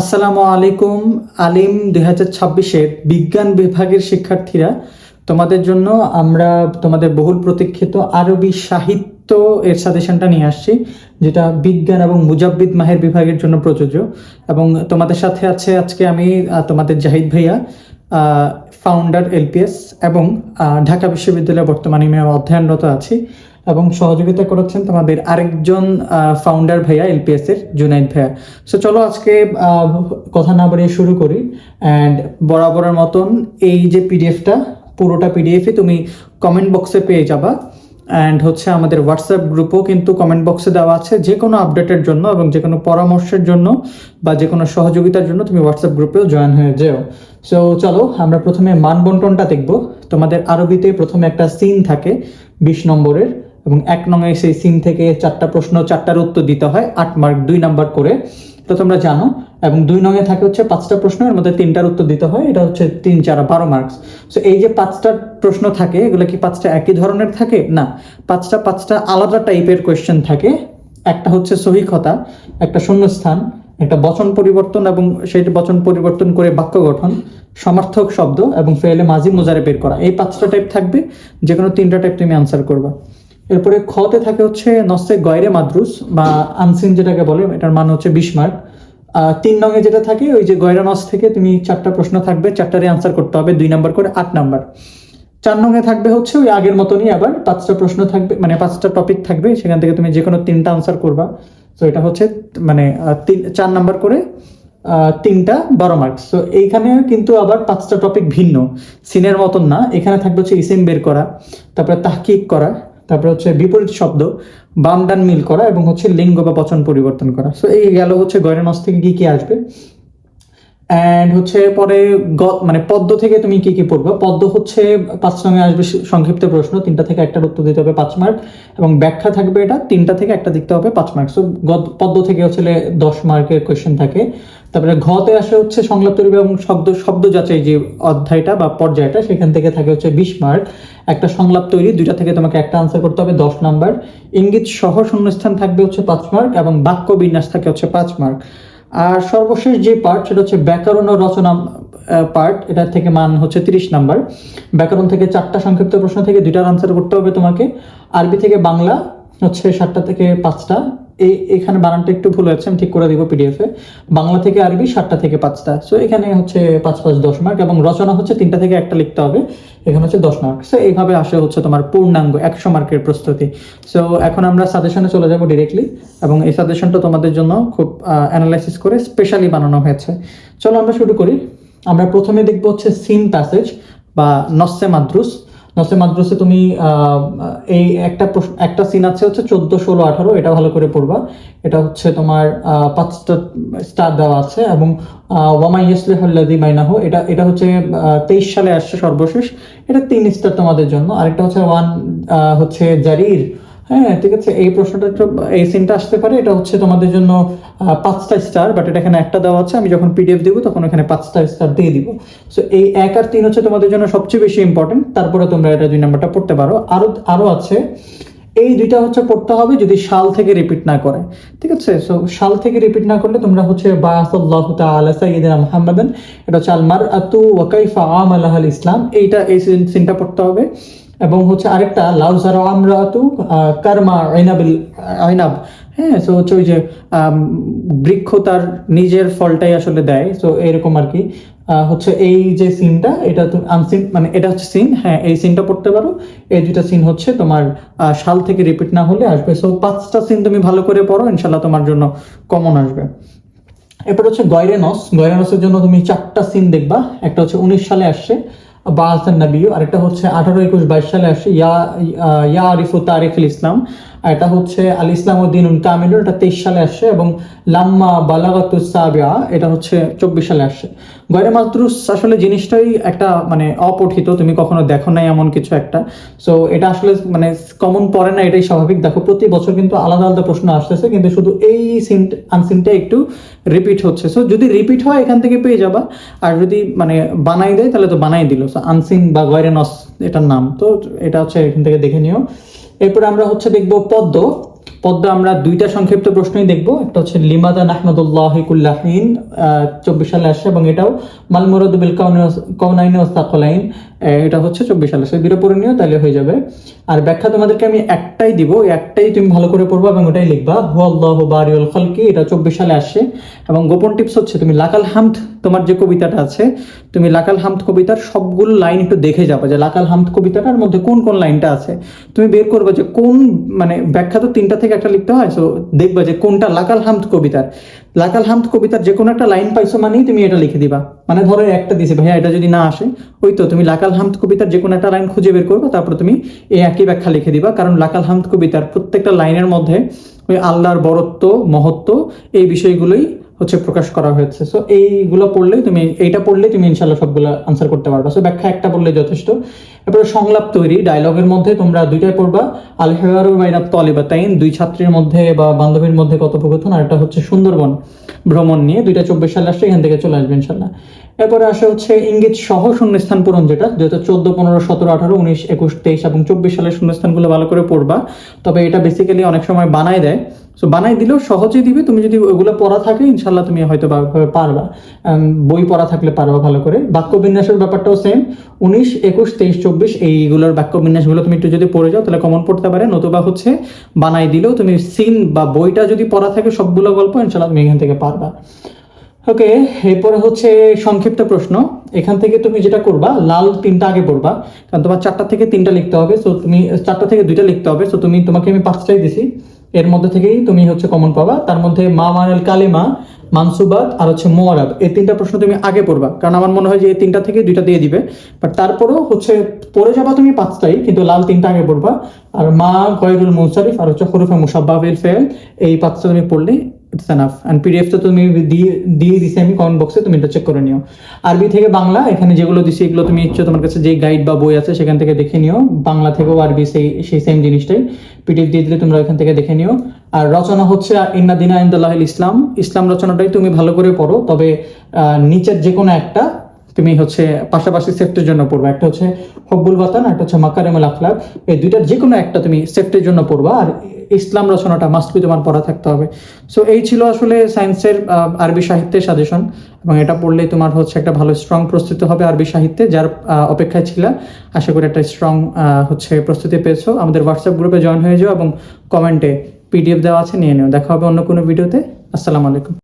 আসসালামু আলাইকুম, আলিম দুই হাজার ছাব্বিশের বিজ্ঞান বিভাগের শিক্ষার্থীরা। তোমাদের জন্য আমরা তোমাদের বহুল প্রতীক্ষিত আরবি সাহিত্য এর সাজেশনটা নিয়ে আসছি, যেটা বিজ্ঞান এবং মুজাব্বিদ মাহের বিভাগের জন্য প্রযোজ্য। এবং তোমাদের সাথে আছে আজকে আমি তোমাদের জাহিদ ভাইয়া ফাউন্ডার এলপিএস এবং ঢাকা বিশ্ববিদ্যালয়ে বর্তমানে আমি অধ্যয়নরত আছি। এবং সহযোগিতা করেছেন তোমাদের আরেকজন ফাউন্ডার ভাইয়া এলপিএস এর জুনাইদ ভাইয়া। সো চলো আজকে কথা না বাড়িয়ে শুরু করি। অ্যান্ড বরাবরের মতন এই যে পিডিএফটা পুরোটা পিডিএফই তুমি কমেন্ট বক্সে পেয়ে যাবা। অ্যান্ড হচ্ছে আমাদের হোয়াটসঅ্যাপ গ্রুপও কিন্তু কমেন্ট বক্সে দেওয়া আছে। যে কোনো আপডেটের জন্য এবং যে কোনো পরামর্শের জন্য বা যে কোনো সহযোগিতার জন্য তুমি হোয়াটসঅ্যাপ গ্রুপেও জয়েন হয়ে যেও। সো চলো আমরা প্রথমে মান বন্টনটা দেখব। তোমাদের আরবিতে প্রথমে একটা সিন থাকে, বিশ নম্বরের। এবং এক নঙে সেই সিন থেকে চারটা প্রশ্ন, চারটার উত্তর দিতে হয়, আট মার্ক, দুই নাম্বার করে। তো তোমরা জানো, এবং দুই নঙে থাকে হচ্ছে পাঁচটা প্রশ্ন, এর মধ্যে তিনটার উত্তর দিতে হয়, এটা হচ্ছে তিন, চার বারো মার্কস। সো এই যে পাঁচটা প্রশ্ন থাকে, এগুলো কি পাঁচটা একই ধরনের থাকে? না, পাঁচটা পাঁচটা আলাদা টাইপের কোয়েশ্চেন থাকে। একটা হচ্ছে সহিকতা, একটা শূন্যস্থান, একটা বচন পরিবর্তন এবং সেই বচন পরিবর্তন করে বাক্য গঠন, সমার্থক শব্দ এবং ফেলে মাঝি মোজারে বের করা। এই পাঁচটা টাইপ থাকবে যে কোনো তিনটা টাইপ তুমি আনসার করবা। এরপরে খতে থাকে হচ্ছে নস্তে গয়রে মাদ্রুস বা আনসিন যেটাকে বলে, এটার মান হচ্ছে বিশ মার্ক। তিন নঙে যেটা থাকে, ওই যে গয়রা নস থেকে তুমি চারটা প্রশ্ন থাকবে চারটারে আনসার করতে হবে, দুই নাম্বার করে আট নাম্বার চার নঙে থাকবে হচ্ছে ওই আগের মতনই আবার পাঁচটা প্রশ্ন থাকবে মানে পাঁচটা টপিক থাকবে, সেখান থেকে তুমি যে কোনো তিনটা আনসার করবা। তো এটা হচ্ছে মানে তিন, চার নাম্বার করে তিনটা বারো মার্কস তো এইখানে কিন্তু আবার পাঁচটা টপিক ভিন্ন। সিনের মতন না, এখানে থাকবে হচ্ছে ইসিম বের করা, তারপরে তাহকিক করা তারপরে হচ্ছে বিপরীত শব্দ, বাম ডান মিল করা এবং হচ্ছে লিঙ্গ বা বচন পরিবর্তন করা। সো এই গেল হচ্ছে গয়রানস থেকে কি কি আসবে? অ্যান্ড হচ্ছে পরে গ- মানে পদ্ম থেকে তুমি কি কি পড়বে? পদ্ম হচ্ছে পাঁচ সঙ্গে আসবে সংক্ষিপ্ত প্রশ্ন। তিনটা থেকে একটার উত্তর দিতে হবে পাঁচ মার্ক এবং ব্যাখ্যা থাকবে এটা। তিনটা থেকে একটা দিতে হবে পাঁচ মার্ক সো পদ্ম থেকে হচ্ছে দশ মার্কের কোয়েশ্চেন থাকে। তারপরে ঘতে আসে হচ্ছে সংলাপ তৈরি এবং শব্দ শব্দ যাচাই যে অধ্যায়টা বা পর্যায়টা, সেখান থেকে থাকে হচ্ছে বিশ মার্ক একটা সংলাপ তৈরি, দুইটা থেকে তোমাকে একটা আনসার করতে হবে, দশ নাম্বার। ইঙ্গিত সহ শূন্যস্থান থাকবে হচ্ছে পাঁচ মার্ক এবং বাক্য বিন্যাস থাকে হচ্ছে পাঁচ মার্ক আর সর্বশেষ যে পার্ট সেটা হচ্ছে ব্যাকরণ ও রচনা পার্ট এটা থেকে মান হচ্ছে তিরিশ নাম্বার। ব্যাকরণ থেকে চারটা সংক্ষিপ্ত প্রশ্ন থেকে দুইটার আনসার করতে হবে তোমাকে। আরবি থেকে বাংলা হচ্ছে সাতটা থেকে পাঁচটা। এই এখানে বানানটা একটু ভুল হয়েছে, আমি ঠিক করে দিব পিডিএফ বাংলা থেকে আরবি, সাতটা থেকে পাঁচটা। সো এখানে হচ্ছে পাঁচ পাঁচ দশ মার্ক এবং রচনা হচ্ছে তিনটা থেকে একটা লিখতে হবে। এখানে হচ্ছে দশ মার্ক সো এইভাবে আসে হচ্ছে তোমার পূর্ণাঙ্গ একশো মার্কের প্রস্তুতি। সো এখন আমরা সাজেশনে চলে যাব ডিরেক্টলি এবং এই সাজেশনটা তোমাদের জন্য খুব অ্যানালাইসিস করে স্পেশালি বানানো হয়েছে। চলো আমরা শুরু করি। আমরা প্রথমে দেখব হচ্ছে সিন প্যাসেজ বা নসে মাদ্রুস। নসে মাদ্রাসে তুমি এই একটা একটা সিন আছে হচ্ছে চোদ্দ, ষোলো, আঠারো, এটা ভালো করে পড়বা। এটা হচ্ছে তোমার পাঁচটা স্টার দেওয়া আছে এবং ওয়ামাই ইসলেহল্লাদি মাইনাহ এটা এটা হচ্ছে তেইশ সালে আসছে সর্বশেষ। এটা তিন স্টার তোমাদের জন্য। আরেকটা হচ্ছে ওয়ান হচ্ছে জারির। হ্যাঁ ঠিক আছে। এই প্রশ্নটা একটু, এই সিনটা আসতে পারে। এটা হচ্ছে তোমাদের জন্য পাঁচটা স্টার বাট এটা এখানে একটা দেওয়া আছে। আমি যখন পিডিএফ দেবো, তখন এখানে পাঁচটা স্টার দিয়ে দিব। সো এই এক আর তিন হচ্ছে তোমাদের জন্য সবচেয়ে বেশি ইম্পর্টেন্ট তারপরে তোমরা এটা দুই নাম্বারটা পড়তে পারো। আরও আরও আছে। এই দুইটা হচ্ছে পড়তে হবে যদি সাল থেকে রিপিট না করে। ঠিক আছে? সো সাল থেকে রিপিট না করলে তোমরা হচ্ছে বায়াসাল্লাহু তাআলা সাইয়্যিদিনা মুহাম্মাদান। এটা হচ্ছে আল মারআতু ওয়া কাইফা আমালাহাল ইসলাম। এইটা, এই সিনটা পড়তে হবে। এবং হচ্ছে আরেকটা লাউ আমরাতু আহ, কারমা আইনাবিল আইনাব। হ্যাঁ সো হচ্ছে ওই যে বৃক্ষ তার নিজের ফলটাই আসলে দেয়। সো এরকম আর কি হচ্ছে এই যে সিনটা এটা তো আনসিন মানে এটা হচ্ছে সিন হ্যাঁ এই সিনটা পড়তে পারো। এই দুইটা সিন হচ্ছে তোমার সাল থেকে রিপিট না হলে আসবে। সো পাঁচটা সিন তুমি ভালো করে পড়ো ইনশাল্লাহ তোমার জন্য কমন আসবে। এরপর হচ্ছে গয়রেনস। গয়রেনসের জন্য তুমি চারটা সিন দেখবা। একটা হচ্ছে উনিশ সালে আসছে। বাহাসান আর আরেকটা হচ্ছে আঠারো একুশ বাইশ সালে আসে ইয়া ইয়া আরিফু তারিফুল ইসলাম। এটা হচ্ছে আল ইসলাম উদ্দিন উল কামিলুর এটা তেইশ সালে আসছে এবং লাম্মা বালাগাতুস সাবিয়া, এটা হচ্ছে চব্বিশ সালে আসছে। গয়রে মাদ্রুস আসলে জিনিসটাই একটা মানে অপঠিত, তুমি কখনো দেখো নাই এমন কিছু একটা। সো এটা আসলে মানে কমন পড়ে না, এটাই স্বাভাবিক। দেখো, প্রতি বছর কিন্তু আলাদা আলাদা প্রশ্ন আসতেছে, কিন্তু শুধু এই সিন আনসিনটা একটু রিপিট হচ্ছে। সো যদি রিপিট হয়, এখান থেকে পেয়ে যাবা। আর যদি মানে বানাই দেয়, তাহলে তো বানাই দিল। সো আনসিন বা গয়রেনস এটার নাম। তো, এটা হচ্ছে এখান থেকে দেখে নিও। এরপরে আমরা হচ্ছে দেখব পদ্ম। পদ্মা আমরা দুইটা সংক্ষিপ্ত প্রশ্নই দেখব। একটা হচ্ছে, লিমাদা নাহমাদুল্লাহ কুল্লাহিন চব্বিশ সালে আসছে এবং এটাও, মাল মুরাদ বিল কৌনাইন ওস্তাকলাইন এটা হচ্ছে চব্বিশ সালে। সে দুটো তাহলে হয়ে যাবে। আর ব্যাখ্যা তোমাদেরকে আমি একটাই দিব একটাই তুমি ভালো করে পড়বা এবং ওটাই লিখবা হু আল্লাহ বারিউল খলকি? এটা চব্বিশ সালে আসছে এবং গোপন টিপস হচ্ছে, তুমি লাকাল হামদ, তোমার যে কবিতাটা আছে তুমি লাকাল হামদ কবিতার সবগুলো লাইন একটু দেখে যাবে যে লাকাল হামদ কবিতাটার মধ্যে কোন কোন লাইনটা আছে। তুমি বের করবে যে কোন মানে ব্যাখ্যা তো তিনটা থেকে একটা লিখতে হয় সো দেখবা যে কোনটা লাকাল হামদ কবিতার। লাকাল হামদ কবিতার যে কোনো একটা লাইন পাইছো মানেই তুমি এটা লিখে দিবা। মানে ধরো একটা দিছে, ভাইয়া এটা যদি না আসে, ওই তো তুমি লাকাল হামদ কবিতার যে কোনো একটা লাইন খুঁজে বের করবে, তারপর তুমি এই একই ব্যাখ্যা লিখে দিবা। কারণ লাকাল হামদ কবিতার প্রত্যেকটা লাইনের মধ্যে ওই আল্লাহর বরত্ব, মহত্ব এই বিষয়গুলোই হচ্ছে প্রকাশ করা হয়েছে। সো এইগুলো পড়লে তুমি, এইটা পড়লে তুমি ইনশাল্লাহ সবগুলো আনসার করতে পারবা। সো ব্যাখ্যা একটা পড়লে যথেষ্ট। এরপরে সংলাপ তৈরি ডায়লগের মধ্যে তোমরা দুইটাই পড়বা। আল হেওয়ারু বাইনা তলিবাতাইন দুই ছাত্রীর মধ্যে বা বান্ধবীর মধ্যে কথোপকথন, আর একটা হচ্ছে সুন্দরবন ভ্রমণ নিয়ে। দুইটা চব্বিশ সালে আসছে, এখান থেকে চলে আসবে ইনশাল্লাহ এরপরে আসে হচ্ছে ইঙ্গিত সহ শূন্যস্থান পূরণ যেটা যেহেতু চোদ্দ, পনেরো, সতেরো, আঠারো, উনিশ, একুশ, তেইশ এবং চব্বিশ সালের শূন্যস্থানগুলো ভালো করে পড়বা। তবে এটা বেসিক্যালি অনেক সময় বানায় দেয়। সো বানাই দিলেও সহজেই দিবে। তুমি যদি ওগুলো পড়া থাকে ইনশাল্লাহ তুমি হয়তো পারবা। বই পড়া থাকলে পারবা ভালো করে। বাক্য বিন্যাসের ব্যাপারটাও সেম উনিশ, একুশ, তেইশ এইগুলোর বাক্য বিন্যাসগুলো তুমি একটু যদি পড়ে যাও, তাহলে কমন পড়তে পারে। নতুবা হচ্ছে, বানাই দিলেও তুমি সিন বা বইটা যদি পড়া থাকে সবগুলো গল্প ইনশাল্লাহ তুমি এখান থেকে পারবা। ওকে, এরপরে হচ্ছে সংক্ষিপ্ত প্রশ্ন। এখান থেকে তুমি যেটা করবা, লাল তিনটা আগে পড়বা, কারণ তোমার চারটা থেকে তিনটা লিখতে হবে সো তুমি, চারটা থেকে দুইটা লিখতে হবে সো তুমি, তোমাকে আমি পাঁচটাই দিছি। এর মধ্যে থেকেই তুমি হচ্ছে কমন পাবা। তার মধ্যে মা মানেল কালিমা মানসুবাত আর হচ্ছে মোয়ারাব এই তিনটা প্রশ্ন তুমি আগে পড়বা। কারণ আমার মনে হয় যে এই তিনটা থেকে দুইটা দিয়ে দিবে। বাট তারপরও হচ্ছে পড়ে যাবা তুমি পাঁচটাই, কিন্তু লাল তিনটা আগে পড়বা। আর মা গয়রুল মুসারিফ আর হচ্ছে হরুফে মুসাব্বা ফেল, এই পাঁচটা তুমি পড়লেই ইটস এনাফ অ্যান্ড পিডিএফটা তুমি দিয়ে দিয়ে দিছি আমি কমেন্ট বক্সে তুমি এটা চেক করে নিও। আরবি থেকে বাংলা, এখানে যেগুলো দিছি, এগুলো তুমি ইচ্ছে তোমার কাছে যে গাইড বা বই আছে, সেখান থেকে দেখে নিও। বাংলা থেকেও আরবি সেই সেই সেম জিনিসটাই। পিডিএফ দিয়ে দিলে তোমরা এখান থেকে দেখে নিও। আর রচনা হচ্ছে ইসলাম। ইসলাম রচনাটাই তুমি ভালো করে পড়ো, তবে নিচের যে কোনো একটা তুমি হচ্ছে পাশাপাশি সেফটির জন্য পড়বা। একটা হচ্ছে হব্বুল বাতান একটা হচ্ছে মাকারেমুল আখলাক। এই দুইটার যে কোনো একটা তুমি সেফটির জন্য পড়বা। আর ইসলাম রচনাটা মাস্ট বি তোমার পড়া থাকতে হবে। সো এই ছিল আসলে সায়েন্সের আরবি সাহিত্যের সাজেশন এবং এটা পড়লে তোমার হচ্ছে একটা ভালো স্ট্রং প্রস্তুতি হবে আরবি সাহিত্যে, যার অপেক্ষায় ছিল। আশা করি একটা স্ট্রং হচ্ছে প্রস্তুতি পেয়েছ। আমাদের হোয়াটসঅ্যাপ গ্রুপে জয়েন হয়ে যাও এবং কমেন্টে পিডিএফ দেওয়া আছে, নিয়ে নিও। দেখা হবে অন্য কোনো ভিডিওতে আসসালামু আলাইকুম।